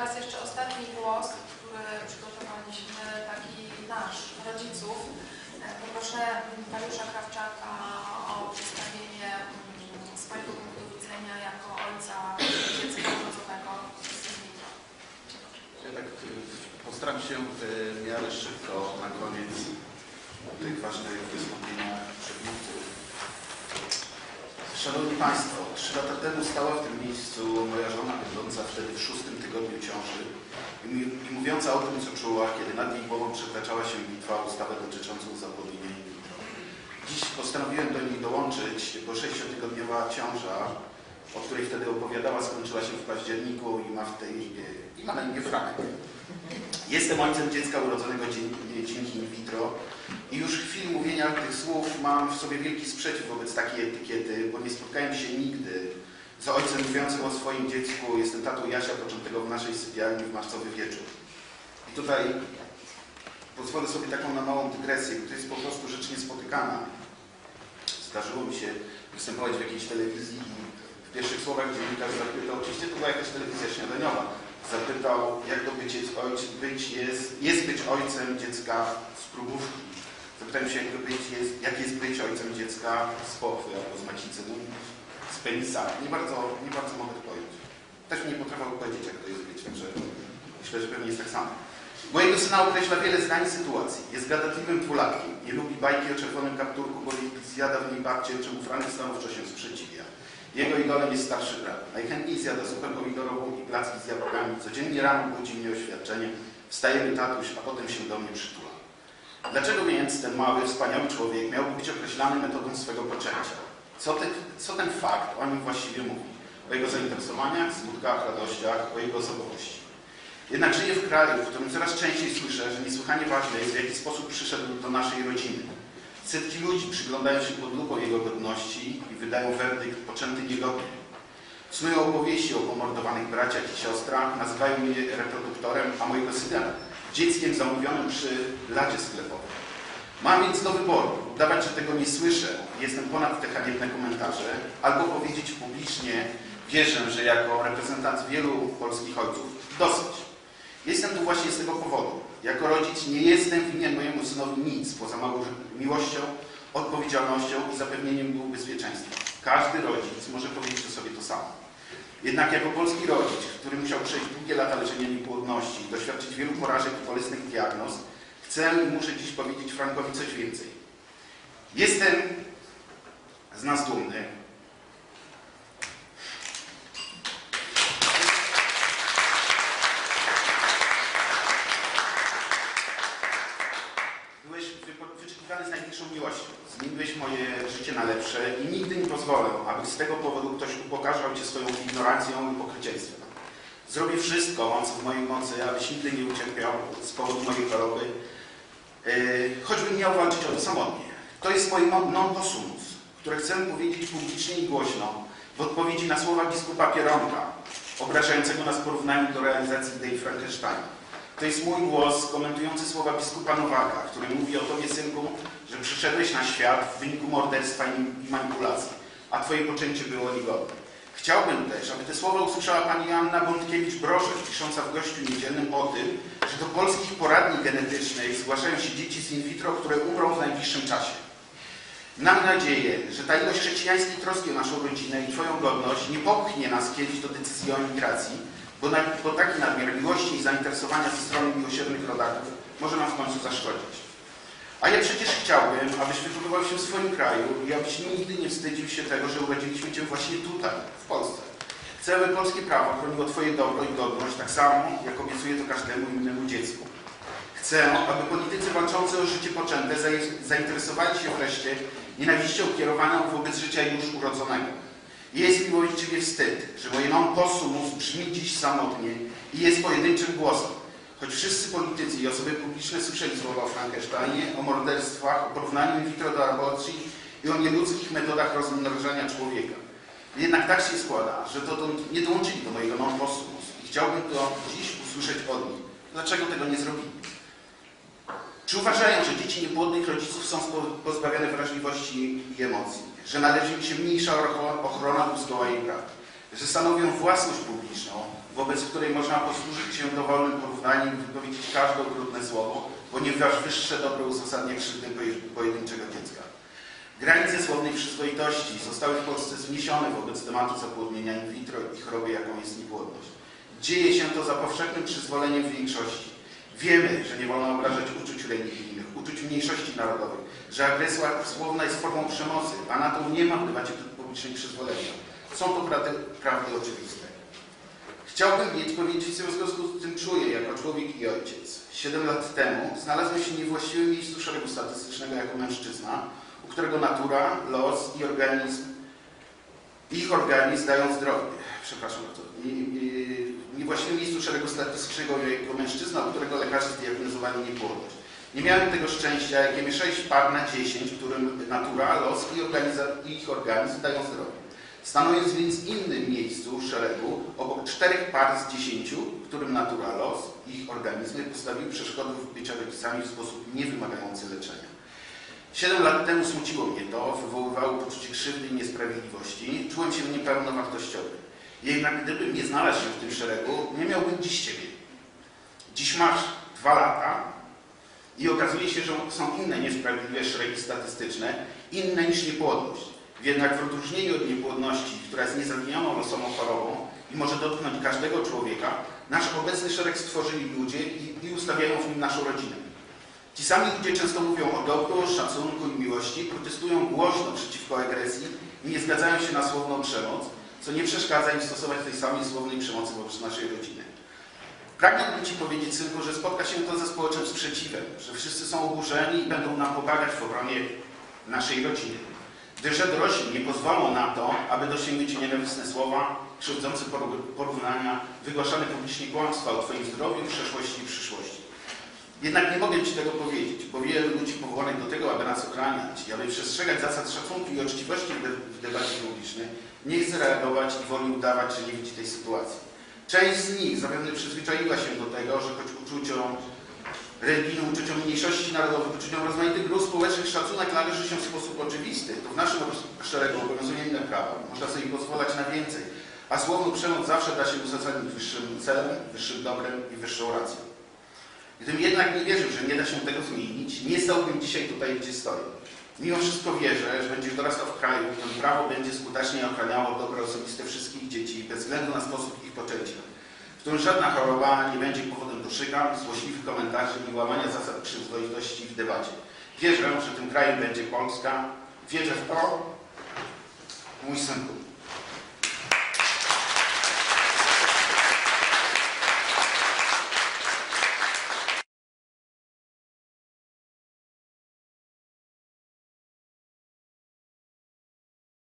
teraz jeszcze ostatni głos, który przygotowaliśmy, taki nasz, rodziców. Poproszę Dariusza Krawczaka o przedstawienie mm, swojego punktu widzenia jako ojca dziecka vitro. Ja tak y, postaram się y, w miarę szybko na koniec tych ważnych wystąpienia przedmówców. Szanowni Państwo, trzy lata temu stała w tym miejscu moja żona, będąca wtedy w szóstym tygodniu ciąży i, mówiąca o tym, co czuła, kiedy nad jej głową przekraczała się bitwa o ustawę dotyczącą zapłodnienia in vitro. Dziś postanowiłem do niej dołączyć, bo sześciotygodniowa ciąża, o której wtedy opowiadała, skończyła się w październiku i ma w tej i ma na imię Franek. Jestem ojcem dziecka urodzonego dzięki in vitro i już w chwili mówienia tych słów mam w sobie wielki sprzeciw wobec takiej etykiety, bo nie spotkałem się nigdy z ojcem mówiącym o swoim dziecku. Jestem tatą Jasia, początego w naszej sypialni w marcowy wieczór. I tutaj pozwolę sobie taką na małą dygresję, bo to jest po prostu rzecz niespotykana. Zdarzyło mi się występować w jakiejś telewizji i w pierwszych słowach dziennikarz zapytał, oczywiście to była jakaś telewizja śniadaniowa, zapytał, jak to być, jest, ojc, być jest, jest być ojcem dziecka z próbówki. Zapytałem się, jak, to być jest, jak jest być ojcem dziecka z pochwy albo z macicy, no, z penisa. Nie bardzo, nie bardzo mogę to powiedzieć. Też mi nie potrafił powiedzieć, jak to jest być, także myślę, że pewnie jest tak samo. Mojego syna określa wiele i sytuacji. Jest gadatliwym dwulatkiem. Nie lubi bajki o czerwonym kapturku, bo zjada w niej babcię, czemu Franek stanowczo się sprzeciwia. Jego idolem jest starszy brat. Najchętniej zjada zupę pomidorową i placki z jabłkami. Codziennie rano budzi mnie oświadczenie. Wstajemy tatuś, a potem się do mnie przytula. Dlaczego więc ten mały, wspaniały człowiek miałby być określany metodą swego poczęcia? Co, co ten fakt o nim właściwie mówi? O jego zainteresowaniach, smutkach, radościach, o jego osobowości. Jednak żyję w kraju, w którym coraz częściej słyszę, że niesłychanie ważne jest, w jaki sposób przyszedł do naszej rodziny. Setki ludzi przyglądają się pod lupą jego godności i wydają werdykt poczęty niegodny. Snują opowieści o pomordowanych braciach i siostrach, nazywają mnie reproduktorem, a mojego syna dzieckiem zamówionym przy ladzie sklepowym. Mam więc do wyboru, udawać, że tego nie słyszę, jestem ponad te haniebne komentarze, albo powiedzieć publicznie, wierzę, że jako reprezentant wielu polskich ojców dosyć. Jestem tu właśnie z tego powodu. Jako rodzic nie jestem winien mojemu synowi nic poza miłością, odpowiedzialnością i zapewnieniem mu bezpieczeństwa. Każdy rodzic może powiedzieć o sobie to samo. Jednak jako polski rodzic, który musiał przejść długie lata leczenia niepłodności, doświadczyć wielu porażek i bolesnych diagnoz, chcę i muszę dziś powiedzieć Frankowi coś więcej. Jestem z nas dumny. Byłeś wypo- wyczekiwany z największą miłością. Zmieniłeś moje życie na lepsze i nigdy nie pozwolę, aby z tego powodu ktoś upokarzał Cię swoją ignorancją i pokrycieństwem. Zrobię wszystko, co w mojej mocy, abyś nigdy nie ucierpiał z powodu mojej choroby, yy, choćbym miał walczyć o to samotnie. To jest moje non possumus, które chcę powiedzieć publicznie i głośno w odpowiedzi na słowa biskupa Pieronka, obrażającego nas porównaniem do realizacji idei Frankensteina. To jest mój głos komentujący słowa biskupa Nowaka, który mówi o Tobie, synku, że przyszedłeś na świat w wyniku morderstwa i manipulacji, a Twoje poczęcie było niegodne. Chciałbym też, aby te słowa usłyszała Pani Anna Bątkiewicz-Brożek, pisząca w Gościu Niedzielnym o tym, że do polskich poradni genetycznych zgłaszają się dzieci z in vitro, które umrą w najbliższym czasie. Mam nadzieję, że ta ilość chrześcijańskiej troski o naszą rodzinę i Twoją godność nie popchnie nas kiedyś do decyzji o emigracji, bo, bo taki nadmiar miłości i zainteresowania ze strony miłosiernych rodaków może nam w końcu zaszkodzić. A ja przecież chciałbym, abyś wychowywał się w swoim kraju i abyś nigdy nie wstydził się tego, że urodziliśmy Cię właśnie tutaj, w Polsce. Chcę, aby polskie prawo chroniło Twoje dobro i godność tak samo, jak obiecuję to każdemu innemu dziecku. Chcę, aby politycy walczący o życie poczęte zainteresowali się wreszcie nienawiścią kierowaną wobec życia już urodzonego. Jest mi właściwie wstyd, że moje non possumus brzmi dziś samotnie i jest pojedynczym głosem. Choć wszyscy politycy i osoby publiczne słyszeli słowa o Frankensteinie, o morderstwach, o porównaniu in vitro do aborcji i o nieludzkich metodach rozmnażania człowieka. Jednak tak się składa, że dotąd nie dołączyli do mojego non i chciałbym to dziś usłyszeć od nich. Dlaczego tego nie zrobili? Czy uważają, że dzieci niepłodnych rodziców są pozbawione wrażliwości i emocji? Że należy im się mniejsza ochro- ochrona u zgoła jej praw? Że stanowią własność publiczną, wobec której można posłużyć się wypowiedzieć każde okrutne słowo, ponieważ wyższe dobro uzasadnia krzywdę poje- pojedynczego dziecka. Granice słownej przyzwoitości zostały w Polsce zniesione wobec tematu zapłodnienia in vitro i choroby, jaką jest niepłodność. Dzieje się to za powszechnym przyzwoleniem większości. Wiemy, że nie wolno obrażać uczuć religijnych, uczuć mniejszości narodowych, że agresja słowna jest formą przemocy, a na to nie ma w debacie publicznej przyzwolenia. Są to prawdy, prawdy oczywiste. Chciałbym mieć powiedzieć, co w związku z tym czuję jako człowiek i ojciec. Siedem lat temu znalazłem się w niewłaściwym miejscu szeregu statystycznego jako mężczyzna, u którego natura, los i organizm, ich organizm dają zdrowie. Przepraszam bardzo. Niewłaściwym miejscu szeregu statystycznego jako mężczyzna, u którego lekarze zdiagnozowali niepłodność. Nie miałem tego szczęścia, jakie mi 6 par na 10, którym natura, los i, organizm, ich organizm dają zdrowie. Stanując więc innym miejscu szeregu, obok czterech par z dziesięciu, którym natura, los ich organizmy postawiły przeszkody w rodzicami w sposób niewymagający leczenia. Siedem lat temu smuciło mnie to, wywoływało poczucie krzywdy i niesprawiedliwości. Czułem się niepełnowartościowy. Jednak gdybym nie znalazł się w tym szeregu, nie miałbym dziś Ciebie. Dziś masz dwa lata i okazuje się, że są inne niesprawiedliwe szeregi statystyczne, inne niż niepłodność. Jednak w odróżnieniu od niepłodności, która jest niezawinioną losową chorobą i może dotknąć każdego człowieka, nasz obecny szereg stworzyli ludzie i, i ustawiają w nim naszą rodzinę. Ci sami ludzie często mówią o dobru, szacunku i miłości, protestują głośno przeciwko agresji i nie zgadzają się na słowną przemoc, co nie przeszkadza im stosować tej samej słownej przemocy wobec naszej rodziny. Pragnąłbym Ci powiedzieć, synku, że spotka się to ze społecznym sprzeciwem, że wszyscy są oburzeni i będą nam pomagać w obronie naszej rodziny. Gdyż że dorośli nie pozwolą na to, aby dosięgnąć nienawistne słowa, krzywdzące poró- porównania, wygłaszane publicznie kłamstwa o Twoim zdrowiu, przeszłości i przyszłości. Jednak nie mogę Ci tego powiedzieć, bo wiele ludzi powołanych do tego, aby nas ochraniać i aby przestrzegać zasad szacunku i uczciwości w, w debacie publicznej, nie chce reagować i woli udawać, że nie widzi tej sytuacji. Część z nich zapewne przyzwyczaiła się do tego, że choć uczuciom religijnym, uczuciom mniejszości narodowych, uczuciom rozmaitych grup społecznych szacunek należy się w sposób oczywisty, naszym szeregu obowiązują inne prawa. Można sobie pozwalać na więcej, a słowną przemoc zawsze da się uzasadnić wyższym celem, wyższym dobrem i wyższą racją. Gdybym jednak nie wierzył, że nie da się tego zmienić, nie stałbym dzisiaj tutaj, gdzie stoję. Mimo wszystko wierzę, że będziesz dorastał w kraju, w którym prawo będzie skutecznie ochraniało dobro osobiste wszystkich dzieci bez względu na sposób ich poczęcia. W którym żadna choroba nie będzie powodem do szykan, złośliwych komentarzy i łamania zasad przyzwoitości w debacie. Wierzę, że tym krajem będzie Polska. Wierzę w to.